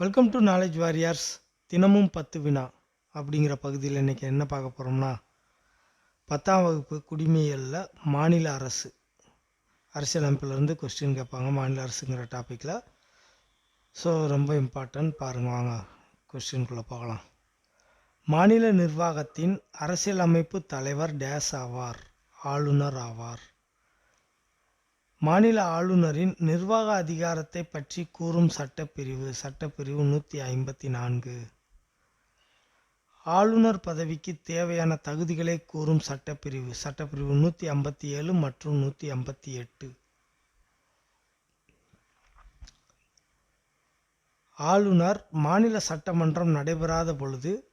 Welcome to knowledge warriors தினமும் பத்து வினா அப்படிங்கிற பகுதியில் இன்றைக்கி என்ன பார்க்க போகிறோம்னா பத்தாம் வகுப்பு குடிமையலில் மாநில அரசு அரசியலமைப்பிலேருந்து கொஸ்டின் கேட்பாங்க. மாநில அரசுங்கிற டாப்பிக்கில் ஸோ ரொம்ப இம்பார்ட்டன்ட் பாருங்க வாங்க கொஸ்டின்குள்ளே போகலாம். மாநில நிர்வாகத்தின் அரசியலமைப்பு தலைவர் டேஸ் ஆவார் ஆளுநர் ஆவார். மாநில ஆளுநரின் நிர்வாக அதிகாரத்தை பற்றி கூறும் சட்டப்பிரிவு சட்டப்பிரிவு நூற்றி ஐம்பத்தி நான்கு. ஆளுநர் பதவிக்கு தேவையான தகுதிகளை கூறும் சட்டப்பிரிவு சட்டப்பிரிவு நூற்றி ஐம்பத்தி ஏழு மற்றும் நூற்றி ஐம்பத்தி எட்டு. ஆளுநர் மாநில சட்டமன்றம் நடைபெறாத பொழுது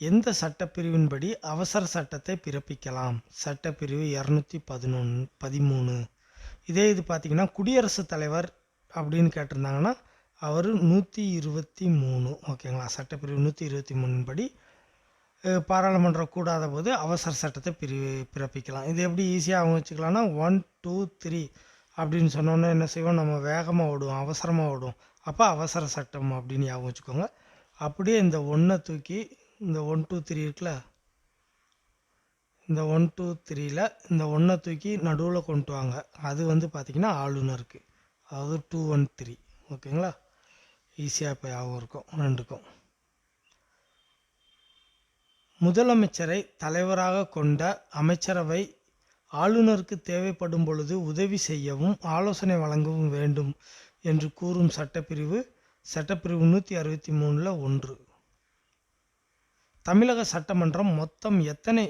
எந்த சட்டப்பிரிவின்படி அவசர சட்டத்தை பிறப்பிக்கலாம்? சட்டப்பிரிவு இரநூத்தி பதினொன்று பதிமூணு. இதே இது பார்த்தீங்கன்னா குடியரசுத் தலைவர் அப்படின்னு கேட்டிருந்தாங்கன்னா அவர் நூற்றி இருபத்தி மூணு ஓகேங்களா? சட்டப்பிரிவு நூற்றி இருபத்தி மூணின் படி பாராளுமன்றம் கூடாத போது அவசர சட்டத்தை பிரி பிறப்பிக்கலாம். இது எப்படி ஈஸியாக அவங்க வச்சுக்கலாம்னா ஒன் டூ த்ரீ அப்படின்னு சொன்னோன்னே என்ன செய்வோம்? நம்ம வேகமாக ஓடுவோம் அவசரமாக ஓடுவோம். அப்போ அவசர சட்டம் அப்படின்னு ஞாபகம் வச்சுக்கோங்க. அப்படியே இந்த ஒன்றை தூக்கி இந்த ஒன் டூ த்ரீ இருக்குல்ல இந்த ஒன் டூ த்ரீயில் இந்த ஒன்றை தூக்கி நடுவில் கொண்டு வாங்க. அது வந்து பார்த்திங்கன்னா ஆளுநருக்கு அதாவது டூ ஒன் த்ரீ ஓகேங்களா ஈஸியாக இப்போ ஞாபகம் இருக்கும். ரெண்டுக்கும். முதலமைச்சரை தலைவராக கொண்ட அமைச்சரவை ஆளுநருக்கு தேவைப்படும் பொழுது உதவி செய்யவும் ஆலோசனை வழங்கவும் வேண்டும் என்று கூறும் சட்டப்பிரிவு சட்டப்பிரிவு நூற்றி அறுபத்தி மூணில் ஒன்று. தமிழக சட்டமன்றம் மொத்தம் எத்தனை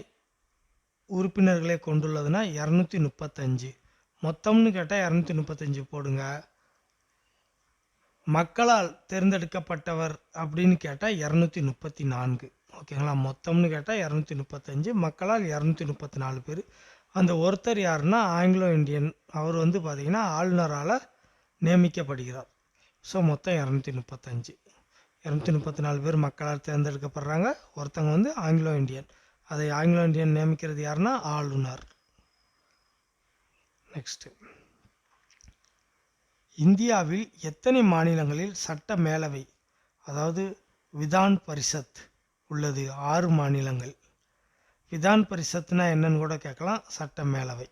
உறுப்பினர்களை கொண்டுள்ளதுன்னா இரநூத்தி முப்பத்தஞ்சு. மொத்தம்னு கேட்டால் இரநூத்தி முப்பத்தஞ்சு போடுங்க. மக்களால் தேர்ந்தெடுக்கப்பட்டவர் அப்படின்னு கேட்டால் இரநூத்தி முப்பத்தி நான்கு. ஓகேங்களா? மொத்தம்னு கேட்டால் இரநூத்தி முப்பத்தஞ்சு. மக்களால் இரநூத்தி முப்பத்தி நாலு பேர். அந்த ஒருத்தர் யாருன்னா ஆங்கிலோ இந்தியன். அவர் வந்து பார்த்திங்கன்னா ஆளுநரால் நியமிக்கப்படுகிறார். ஸோ மொத்தம் இரநூத்தி முப்பத்தஞ்சு. இரநூத்தி முப்பத்தி நாலு பேர் மக்களால் தேர்ந்தெடுக்கப்படுறாங்க. ஒருத்தங்க வந்து ஆங்கிலோ இந்தியன். அதை ஆங்கிலோ இந்தியன் நியமிக்கிறது யாருன்னா ஆளுநர் நெக்ஸ்ட்டு இந்தியாவில் எத்தனை மாநிலங்களில் சட்ட மேலவை அதாவது விதான் பரிஷத் உள்ளது ஆறு மாநிலங்கள். விதான் பரிஷத்னா என்னன்னு கூட கேட்கலாம் சட்ட மேலவை.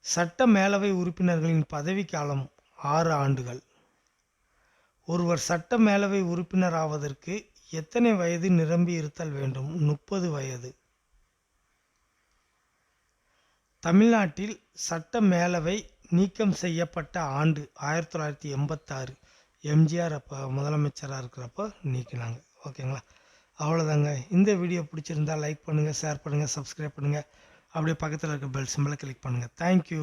சட்ட மேலவை உறுப்பினர்களின் பதவிக்காலம் ஆறு ஆண்டுகள். ஒருவர் சட்ட மேலவை உறுப்பினர் ஆவதற்கு எத்தனை வயது நிரம்பி இருத்தல் வேண்டும்? முப்பது வயது. தமிழ்நாட்டில் சட்ட மேலவை நீக்கம் செய்யப்பட்ட ஆண்டு ஆயிரத்தி தொள்ளாயிரத்தி எண்பத்தாறு. எம்ஜிஆர் அப்போ முதலமைச்சராக இருக்கிறப்போ நீக்கினாங்க. ஓகேங்களா? அவ்வளோதாங்க இந்த வீடியோ பிடிச்சிருந்தா லைக் பண்ணுங்கள் ஷேர் பண்ணுங்கள் சப்ஸ்கிரைப் பண்ணுங்கள் அப்படியே பக்கத்தில் இருக்க பெல் சிம்பிளை கிளிக் பண்ணுங்கள் தேங்க்யூ